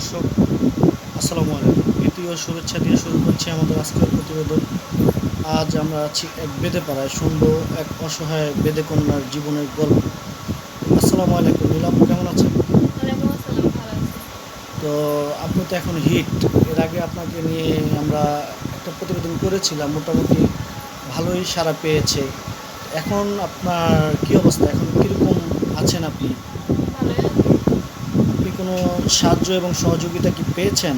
দর্শক আসসালামু আলাইকুম। দ্বিতীয় শুভেচ্ছা দিয়ে শুরু করছি আমাদের আজকের প্রতিবেদন। আজ আমরা আছি এক বেদে পাড়ায় শুনব এক অসহায় বেদে কন্যার জীবনের গল্প। আসসালামু আলাইকুম নীলাম কেমন আছেন? তো আপনি তো এখন হিট। এর আগে আপনাকে নিয়ে আমরা একটা প্রতিবেদন করেছিলাম মোটামুটি ভালোই সাড়া পেয়েছে। এখন আপনার কি অবস্থা? এখন কীরকম আছেন আপনি? কোনো সাহায্য এবং সহযোগিতা কি পেয়েছেন?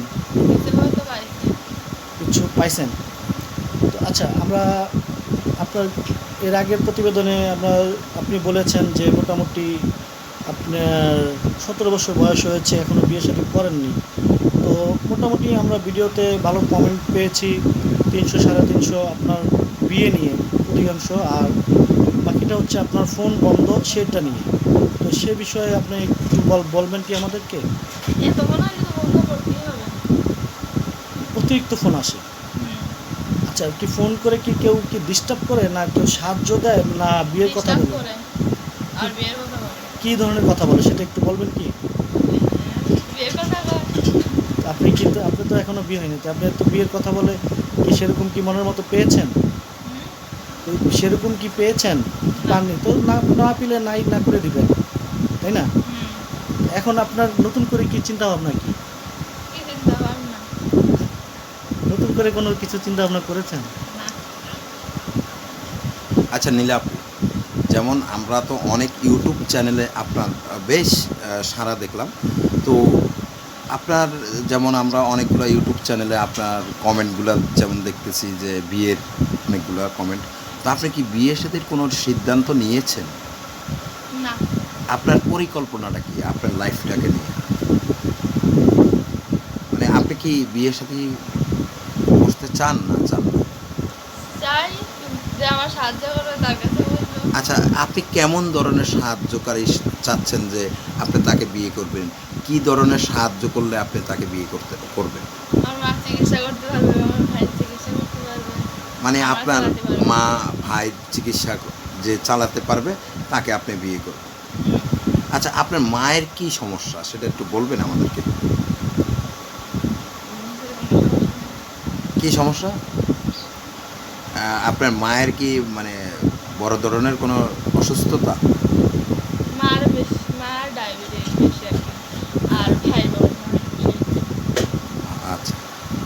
কিছু পাইছেন? তো আচ্ছা আমরা আপনার, এর আগের প্রতিবেদনে আমরা, আপনি বলেছেন যে মোটামুটি আপনার সতেরো বছর বয়স হয়েছে এখনও বিয়ে শাদী করেননি। তো মোটামুটি আমরা ভিডিওতে ভালো কমেন্ট পেয়েছি, তিনশো সাড়ে তিনশো আপনার বিয়ে নিয়ে অধিকাংশ, আর বাকিটা হচ্ছে আপনার ফোন বন্ধ, সেটা নিয়ে। সে বিষয়ে আপনি একটু বল- বলবেন কি আমাদেরকে? অতিরিক্ত ফোন আসে। আচ্ছা কি ফোন করে কি কেউ কি ডিস্টার্ব করে না কেউ সাহায্য দেয় না বিয়ের কথা বলে? কি ধরনের কথা বলে সেটা একটু বলবেন কি? আপনি কিন্তু আপনি তো এখনও বিয়ে হয়নি আপনি তো বিয়ের কথা বলে কি সেরকম কি মনের মতো পেয়েছেন? সেরকম কি পেয়েছেন? পাননি তো না না পেলে নাই না করে দিবেন। তাই না? এখন আপনার নতুন করে কি চিন্তা ভাবনা কি? কি চিন্তা ভাবনা নতুন করে কোনো কিছু চিন্তা ভাবনা করেছেন? না। আচ্ছা নীলাপ যেমন আমরা তো অনেক ইউটিউব চ্যানেলে আপনার বেশ সাড়া দেখলাম। তো আপনার যেমন আমরা অনেকগুলো ইউটিউব চ্যানেলে আপনার কমেন্টগুলো যেমন দেখতেছি যে বিয়ের অনেকগুলো কমেন্ট তো আপনি কি বিয়ের সাথে কোনো সিদ্ধান্ত নিয়েছেন? না। আপনার পরিকল্পনাটা কি? আপনার লাইফটাকে নিয়ে? মানে আপনি কি বিয়ের সাথে বসতে চান না চান না? আচ্ছা আপনি কেমন ধরনের সাহায্যকারী চাচ্ছেন যে আপনি তাকে বিয়ে করবেন? কি ধরনের সাহায্য করলে আপনি তাকে বিয়ে করতে করবেন? মানে আপনার মা ভাই চিকিৎসা যে চালাতে পারবে তাকে আপনি বিয়ে করবেন। আচ্ছা আপনার মায়ের কি সমস্যা? সেটা একটু বলবেন আমাদেরকে। কি সমস্যা? আপনার মায়ের কি মানে বড় ধরনের কোনো অসুস্থতা? আচ্ছা।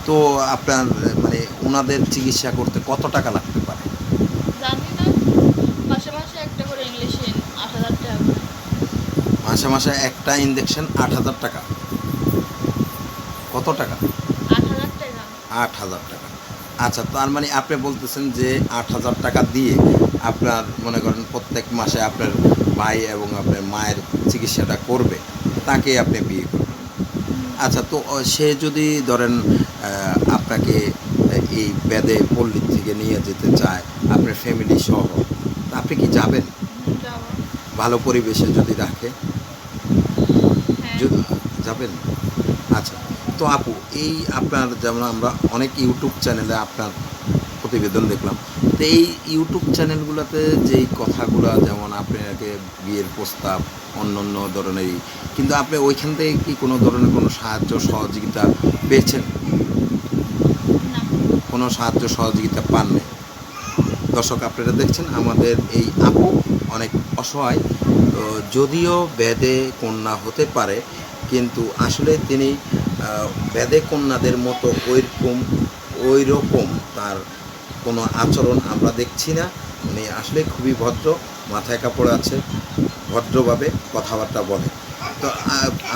তো আপনার মানে ওনাদের চিকিৎসা করতে কত টাকা লাগতে পারে জানি না মাসে মাসে একটা করে ইংলিশ আট হাজার টাকা করে মাসে মাসে একটা ইঞ্জেকশন আট হাজার টাকা। কত টাকা? আট হাজার টাকা। আচ্ছা তার মানে আপনি বলতেছেন যে আট হাজার টাকা দিয়ে আপনার মনে করেন প্রত্যেক মাসে আপনার ভাই এবং আপনার মায়ের চিকিৎসাটা করবে তাকে আপনি বিয়ে করবেন। আচ্ছা তো সে যদি ধরেন আপনাকে এই বেদে পল্লী থেকে নিয়ে যেতে চায় আপনার ফ্যামিলি সহ আপনি কি যাবেন? ভালো পরিবেশে যদি রাখে? যদি যাবেন আচ্ছা তো আপু এই আপনার যেমন আমরা অনেক ইউটিউব চ্যানেলে আপনার প্রতিবেদন দেখলাম তো এই ইউটিউব চ্যানেলগুলোতে যেই কথাগুলো যেমন আপনাকে বিয়ের প্রস্তাব অন্য অন্য ধরনেরই কিন্তু আপনি ওইখান থেকে কি কোনো ধরনের কোনো সাহায্য সহযোগিতা পেয়েছেন? কোনো সাহায্য সহযোগিতা পাননি? দর্শক আপনারা দেখছেন, আমাদের এই আপু অনেক অসহায়। তো যদিও বেদে কন্যা হতে পারে, কিন্তু আসলে তিনি বেদে কন্যাদের মতো ওইরকম ওই রকম তার কোনো আচরণ আমরা দেখছি না। উনি আসলে খুবই ভদ্র, মাথায় কাপড় আছে, ভদ্রভাবে কথাবার্তা বলে। তো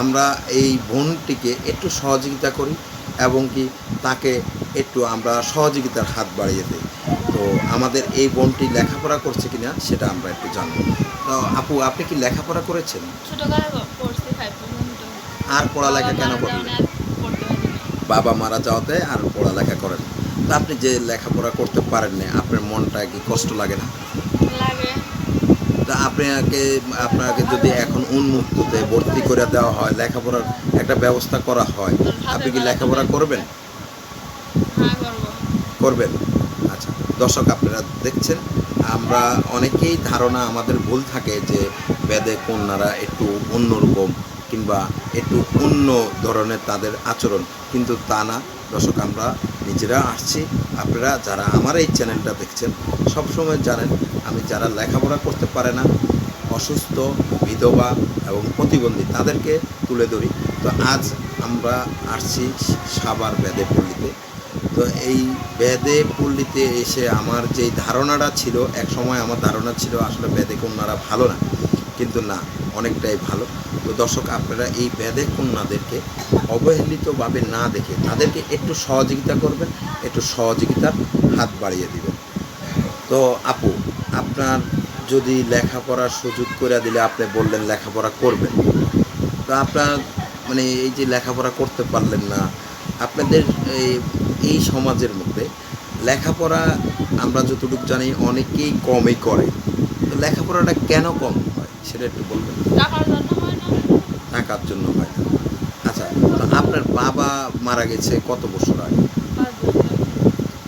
আমরা এই বোনটিকে একটু সহযোগিতা করি। এবং কি তাকে একটু আমরা সহযোগিতার হাত বাড়িয়ে দিই। তো আমাদের এই বোনটি লেখাপড়া করছে কিনা সেটা আমরা একটু জানব। তো আপু আপনি কি লেখাপড়া করেছেন? আর পড়ালেখা কেন বাবা মারা করলেন বাবা মারা যাওয়াতে আর পড়ালেখা করেন তো আপনি যে লেখাপড়া করতে পারেন না আপনার মনটা কি কষ্ট লাগে না? লাগে। তা আপনাকে আপনাকে যদি এখন উন্মুক্ততে ভর্তি করে দেওয়া হয় লেখাপড়ার একটা ব্যবস্থা করা হয় আপনি কি লেখাপড়া করবেন? হ্যাঁ করবেন? আচ্ছা দর্শক আপনারা দেখছেন আমরা অনেকেই ধারণা আমাদের ভুল থাকে যে বেদে কন্যারা একটু অন্যরকম কিংবা একটু অন্য ধরনের তাদের আচরণ কিন্তু তা না। দর্শক আমরা নিজেরা আসছি। আপনারা যারা আমার এই চ্যানেলটা দেখছেন সবসময় জানেন আমি যারা লেখাপড়া করতে পারে না, অসুস্থ, বিধবা এবং প্রতিবন্ধী, তাদেরকে তুলে ধরি। তো আজ আমরা আসছি সাবার বেদে পল্লীতে তো এই বেদে পল্লীতে এসে আমার যে ধারণাটা ছিল এক সময় আমার ধারণা ছিল আসলে বেদে কন্যারা ভালো না, কিন্তু না, অনেকটাই ভালো। তো দর্শক, আপনারা এই বেদে কন্যাদেরকে অবহেলিতভাবে না দেখে তাদেরকে একটু সহযোগিতা করবেন, একটু সহযোগিতার হাত বাড়িয়ে দিবেন। তো আপু আপনার যদি লেখাপড়ার সুযোগ করে দিলে আপনি বললেন লেখাপড়া করবেন। তো আপনার মানে এই যে লেখাপড়া করতে পারলেন না আপনাদের এই এই সমাজের মধ্যে লেখাপড়া আমরা যতটুকু জানি অনেকেই কমই করে। তো লেখাপড়াটা কেন কম হয় সেটা একটু বলবেন। টাকার জন্য হয় আচ্ছা তো আপনার বাবা মারা গেছে কত বছর আগে?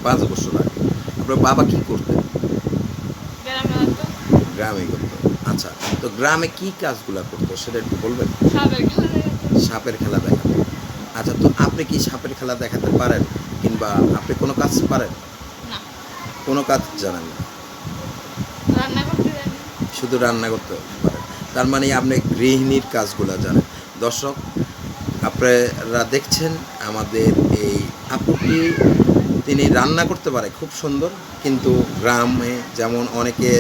পাঁচ বছর আগে। আপনার বাবা কি করতেন? গ্রামে করতো। আচ্ছা তো গ্রামে কি কাজগুলো করতো সেটা একটু বলবেন? সাপের খেলা দেখাতো। আচ্ছা তো আপনি কি সাপের খেলা দেখাতে পারেন কিংবা আপনি কোনো কাজ পারেন? কোনো কাজ জানেন না। শুধু রান্না করতে পারেন। তার মানে আপনি গৃহিণীর কাজগুলো জানেন। দর্শক আপনারা দেখছেন আমাদের এই আপুটি তিনি রান্না করতে পারে খুব সুন্দর। কিন্তু গ্রামে যেমন অনেকে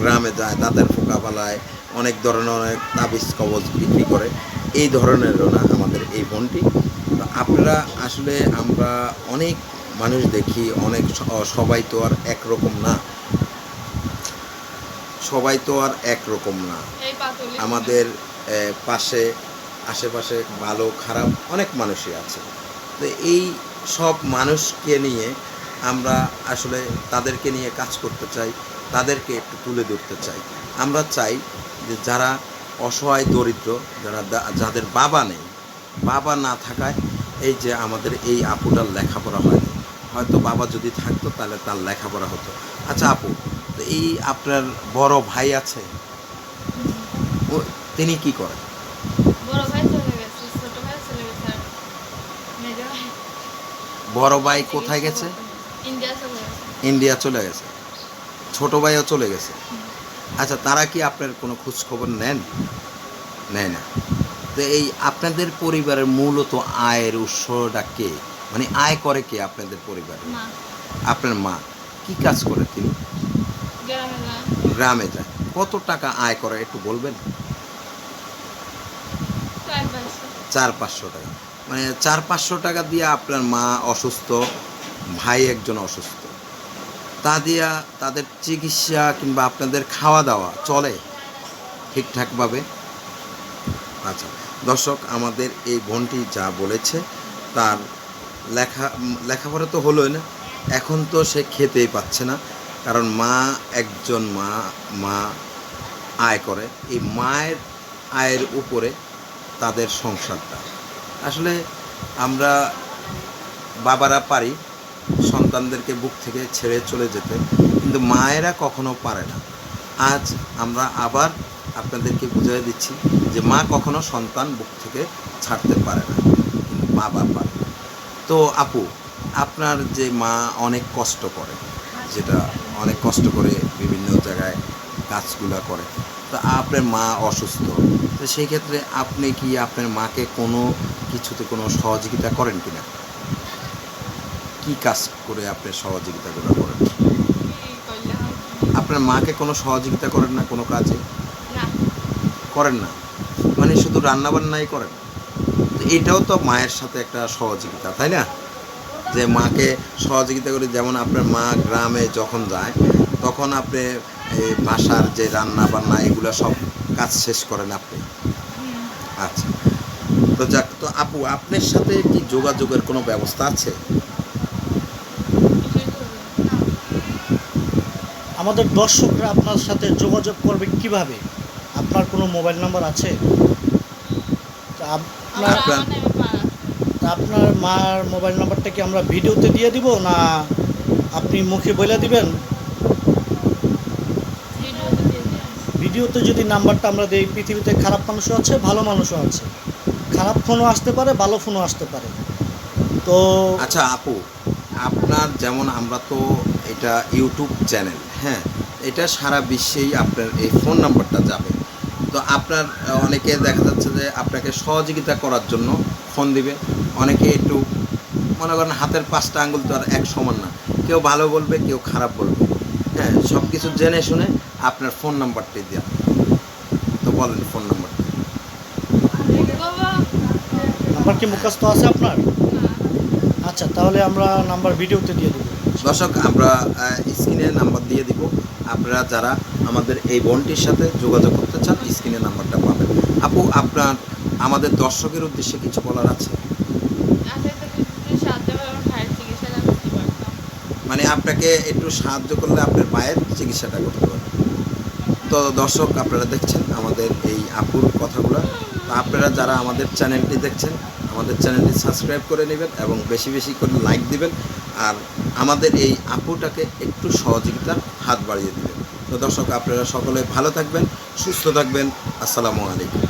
গ্রামে যায় তাদের ফোকা পালায় অনেক ধরনের অনেক তাবিজ কবজ বিক্রি করে এই ধরনেরও না আমাদের এই বোনটি। তো আপনারা আসলে আমরা অনেক মানুষ দেখি অনেক সবাই তো আর একরকম না। সবাই তো আর একরকম না। আমাদের পাশে আশেপাশে ভালো খারাপ অনেক মানুষই আছে। তো এই সব মানুষকে নিয়ে আমরা আসলে তাদেরকে নিয়ে কাজ করতে চাই, তাদেরকে একটু তুলে ধরতে চাই। আমরা চাই যে যারা অসহায়, দরিদ্র, যারা যাদের বাবা নেই, বাবা না থাকায় এই যে আমাদের এই আপুটার লেখাপড়া হয়নি। হয়তো বাবা যদি থাকতো তাহলে তার লেখাপড়া হতো। আচ্ছা আপু এই আপনার বড় ভাই আছে? তিনি কি করেন বড় ভাই চলে গেছে ছোট ভাই চলে গেছে আর মেজো ভাই বড় ভাই কোথায় গেছে? ইন্ডিয়া চলে গেছে। ছোট ভাইও চলে গেছে। আচ্ছা তারা কি আপনার কোনো খোঁজ খবর নেন? নেয় না। তো এই আপনাদের পরিবারের মূলত আয়ের উৎসটা কে? মানে আয় করে কে আপনাদের পরিবারে? আপনার মা। কি কাজ করে তিনি? গ্রামে যায়। কত টাকা আয় করে একটু বলবেন? চার পাঁচশো টাকা। মানে চার পাঁচশো টাকা দিয়ে আপনার মা অসুস্থ, ভাই একজন অসুস্থ। তা দিয়া তাদের চিকিৎসা কিংবা আপনাদের খাওয়া দাওয়া চলে ঠিকঠাকভাবে? আচ্ছা দর্শক, আমাদের এই বোনটি যা বলেছে তার লেখা, লেখাপড়া তো হলোই না, এখন তো সে খেতেই পাচ্ছে না। কারণ মা একজন মা মা আয় করে। এই মায়ের আয়ের উপরে তাদের সংসারটা। আসলে আমরা বাবারা পারি সন্তানদেরকে বুক থেকে ছেড়ে চলে যেতে, কিন্তু মায়েরা কখনো পারে না। আজ আমরা আবার আপনাদেরকে বুঝিয়ে দিচ্ছি যে মা কখনো সন্তান বুক থেকে ছাড়তে পারে না, কিন্তু বাবা পারে। তো আপু, আপনার যে মা অনেক কষ্ট করে, যেটা অনেক কষ্ট করে বিভিন্ন জায়গায় কাজগুলো করে তো আপনার মা অসুস্থ। তো সেই ক্ষেত্রে আপনি কি আপনার মাকে কোনো কিছুতে কোনো সহযোগিতা করেন কিনা? কি কাজ করে আপনি সহযোগিতাগুলো করেন? কি আপনার মাকে কোনো সহযোগিতা করেন না কোনো কাজে? করেন না? মানে শুধু রান্না বান্নাই করেন? তো এটাও তো মায়ের সাথে একটা সহযোগিতা তাই না? যে মাকে সহযোগিতা করে যেমন আপনার মা গ্রামে যখন যায় তখন আপনি বাসার যে রান্না বান্না এগুলো সব কাজ শেষ করেন আপনি? আচ্ছা। তো যাক তো আপু আপনার সাথে কি যোগাযোগের কোনো ব্যবস্থা আছে। আমাদের দর্শকরা আপনার সাথে যোগাযোগ করবে কীভাবে? আপনার কোনো মোবাইল নাম্বার আছে? তা আপনার আপনার মার মোবাইল নাম্বারটা কি আমরা ভিডিওতে দিয়ে দিব না আপনি মুখে বলে দিবেন? ভিডিওতে যদি নাম্বারটা আমরা দিই, পৃথিবীতে খারাপ মানুষও আছে, ভালো মানুষও আছে। খারাপ ফোনও আসতে পারে, ভালো ফোনও আসতে পারে। তো আচ্ছা আপু, আপনার যেমন আমরা তো এটা ইউটিউব চ্যানেল হ্যাঁ এটা সারা বিশ্বেই আপনার এই ফোন নাম্বারটা যাবে। তো আপনার অনেকে দেখা যাচ্ছে যে আপনাকে সহযোগিতা করার জন্য ফোন দিবে। অনেকে একটু, মনে করেন হাতের পাঁচটা আঙুল তো আর এক সমান না। কেউ ভালো বলবে, কেউ খারাপ বলবে। হ্যাঁ সব কিছু জেনে শুনে আপনার ফোন নাম্বারটি দেওয়া তো বলেন ফোন নাম্বারটা নাম্বার কি মুখস্থ আছে আপনার? আচ্ছা তাহলে আমরা নাম্বার ভিডিওতে দিয়ে দেবো। দর্শক আমরা স্ক্রিনে নাম্বার দিয়ে দিব। আপনারা যারা আমাদের এই বোনটির সাথে যোগাযোগ করতে চান স্ক্রিনে নাম্বারটা পাবেন। আপু আপনার আমাদের দর্শকের উদ্দেশ্যে কিছু বলার আছে? মানে আপনাকে একটু সাহায্য করলে আপনার মায়ের চিকিৎসাটা করতে তো দর্শক, আপনারা দেখছেন আমাদের এই আপুর কথাগুলো। তো আপনারা যারা আমাদের চ্যানেলটি দেখছেন, আমাদের চ্যানেলটি সাবস্ক্রাইব করে নেবেন এবং বেশি বেশি করে লাইক দিবেন আর আমাদের এই আপুটাকে একটু সহযোগিতার হাত বাড়িয়ে দেবেন। তো দর্শক, আপনারা সকলে ভালো থাকবেন, সুস্থ থাকবেন। আসসালামু আলাইকুম।